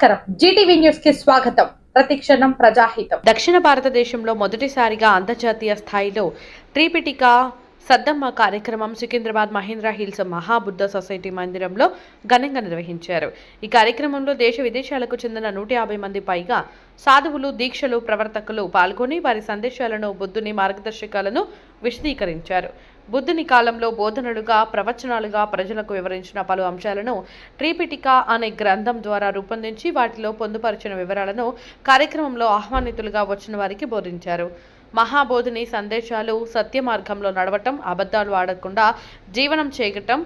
నమస్కారం. జీటీవీ న్యూస్కి స్వాగతం. ప్రతిక్షణం ప్రజాహితం. దక్షిణ భారతదేశంలో మొదటిసారిగా అంతర్జాతీయ స్థాయిలో త్రిపిటిక సద్దమ్మ కార్యక్రమం సికింద్రాబాద్ మహీంద్రా హిల్స్ మహాబుద్ధ సొసైటీ మందిరంలో ఘనంగా నిర్వహించారు. ఈ కార్యక్రమంలో దేశ విదేశాలకు చెందిన నూట యాభై మంది పైగా సాధువులు దీక్షలు ప్రవర్తకులు పాల్గొని వారి సందేశాలను బుద్ధుని మార్గదర్శకాలను విశదీకరించారు. బుద్ధుని కాలంలో బోధనలుగా ప్రవచనాలుగా ప్రజలకు వివరించిన పలు అంశాలను ట్రీపిటిక అనే గ్రంథం ద్వారా రూపొందించి వాటిలో పొందుపరిచిన వివరాలను కార్యక్రమంలో ఆహ్వానితులుగా వచ్చిన వారికి బోధించారు. మహాబోధిని సందేశాలు సత్య మార్గంలో నడవటం అబద్ధాలు ఆడకుండా జీవనం చేయటం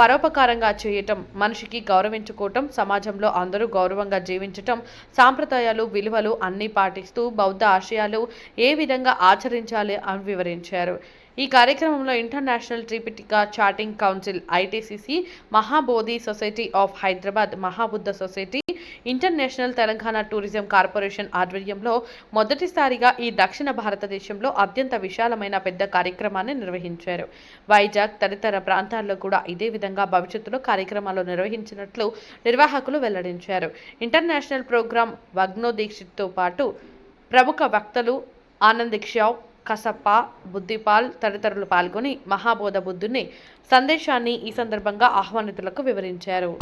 పరోపకారంగా చేయటం మనిషికి గౌరవించుకోవటం సమాజంలో అందరూ గౌరవంగా జీవించటం సాంప్రదాయాలు విలువలు అన్నీ పాటిస్తూ బౌద్ధ ఆశయాలు ఏ విధంగా ఆచరించాలి అని వివరించారు. ఈ కార్యక్రమంలో international Tripitaka chanting council ITCC Mahabodhi society of Hyderabad Mahabuddha society international Telangana tourism corporation ఆధ్వర్యంలో మొదటిసారిగా ఈ దక్షిణ భారతదేశంలో అత్యంత విశాలమైన పెద్ద కార్యక్రమాన్ని నిర్వహించారు. వైజాగ్ తదితర ప్రాంతాల్లో కూడా ఇదే విధంగా భవిష్యత్తులో కార్యక్రమాలు నిర్వహించినట్లు నిర్వాహకులు వెల్లడించారు. ఇంటర్నేషనల్ ప్రోగ్రాం వగ్నో దీక్షిత్తో పాటు ప్రముఖ వక్తలు ఆనంద్ క్షావ్ కసప్ప బుద్ధిపాల్ తదితరులు పాల్గొని మహాబోధ బుద్ధుని సందేశాన్ని ఈ సందర్భంగా ఆహ్వానితులకు వివరించారు.